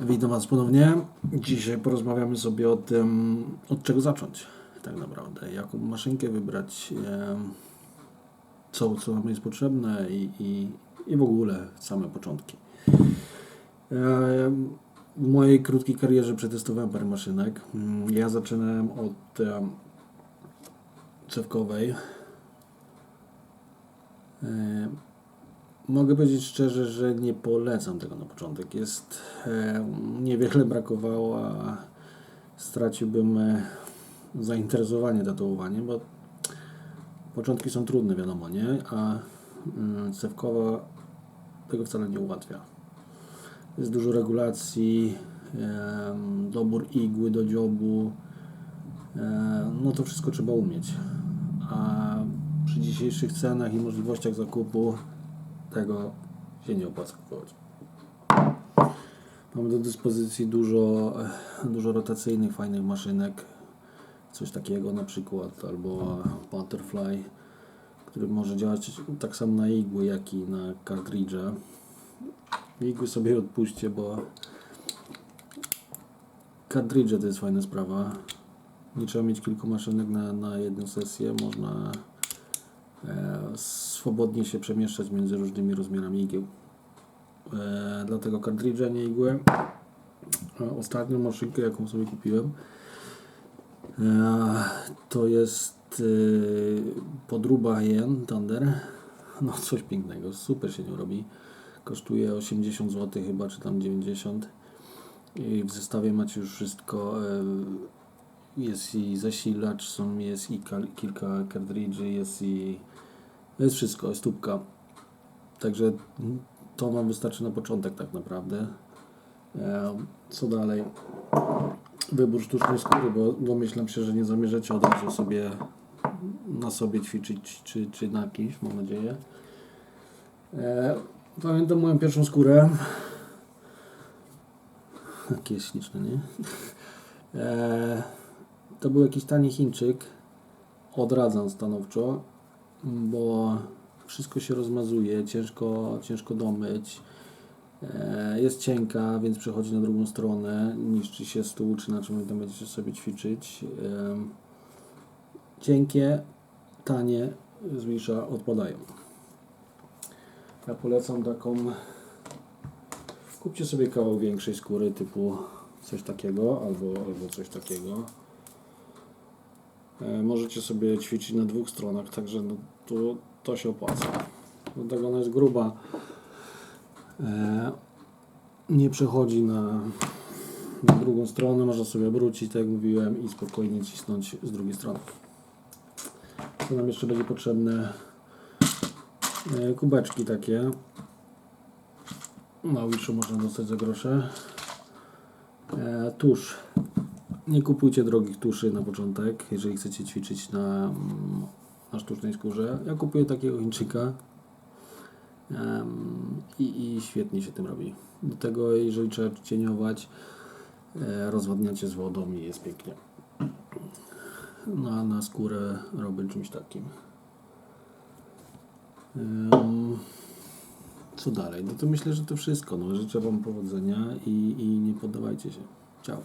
Witam Was ponownie. Dzisiaj porozmawiamy sobie o tym, od czego zacząć tak naprawdę. Jaką maszynkę wybrać, co, co nam jest potrzebne i, i, i w ogóle same początki. W mojej krótkiej karierze przetestowałem parę maszynek. Mm, Ja zaczynałem od cewkowej. Mogę powiedzieć szczerze, że nie polecam tego na początek. Jest e, niewiele brakowało, a straciłbym e, zainteresowanie tatuowaniem, bo początki są trudne, wiadomo, nie? A mm, cewkowa tego wcale nie ułatwia. Jest dużo regulacji, em, dobór igły do dziobu, e, no to wszystko trzeba umieć. A przy dzisiejszych cenach i możliwościach zakupu tego się nie opłaca kupować. Mamy do dyspozycji dużo, dużo rotacyjnych, fajnych maszynek. Coś takiego na przykład, albo Butterfly, który może działać tak samo na igły, jak i na kartridże. Igły sobie odpuśćcie, bo kartridże to jest fajna sprawa. Nie trzeba mieć kilku maszynek na, na jedną sesję. Można e, swobodnie się przemieszczać między różnymi rozmiarami igieł. E, dlatego kartridże, nie igły. E, ostatnią maszynkę, jaką sobie kupiłem, e, to jest e, podruba Jen Thunder. No coś pięknego, super się nią robi. Kosztuje 80 zł chyba, czy tam 90. I w zestawie macie już wszystko. E, jest i zasilacz, są, jest i kilka kartridży, jest i jest wszystko, jest tubka. Także to Wam wystarczy na początek tak naprawdę. E, Co dalej? Wybór sztucznej skóry, bo domyślam się, że nie zamierzacie od razu sobie na sobie ćwiczyć, czy, czy na kimś, mam nadzieję. E, Pamiętam moją pierwszą skórę. Jakie śliczne, nie? To był jakiś tani Chińczyk. Odradzam stanowczo, bo wszystko się rozmazuje, ciężko, ciężko domyć. E, jest cienka, więc przechodzi na drugą stronę, niszczy się stół, czy na czym tam będziecie sobie ćwiczyć. E, cienkie, tanie z Wisza odpadają. Ja polecam taką. Kupcie sobie kawał większej skóry, typu coś takiego, albo, albo coś takiego. E, Możecie sobie ćwiczyć na dwóch stronach, także no, to, to się opłaca. Dlatego ona jest gruba. E, Nie przechodzi na, na drugą stronę, można sobie obrócić, tak jak mówiłem, i spokojnie cisnąć z drugiej strony. Co nam jeszcze będzie potrzebne? E, Kubeczki takie. Na Wiszu można dostać za grosze. Tusz. Nie kupujcie drogich tuszy na początek, jeżeli chcecie ćwiczyć na, mm, na sztucznej skórze. Ja kupuję takiego Chińczyka Em, i, i świetnie się tym robi. Do tego, jeżeli trzeba cieniować, e, rozwadniacie z wodą i jest pięknie. No, a na skórę robię czymś takim. Em, Co dalej? No to myślę, że to wszystko. No, życzę Wam powodzenia i, i nie poddawajcie się. Ciao.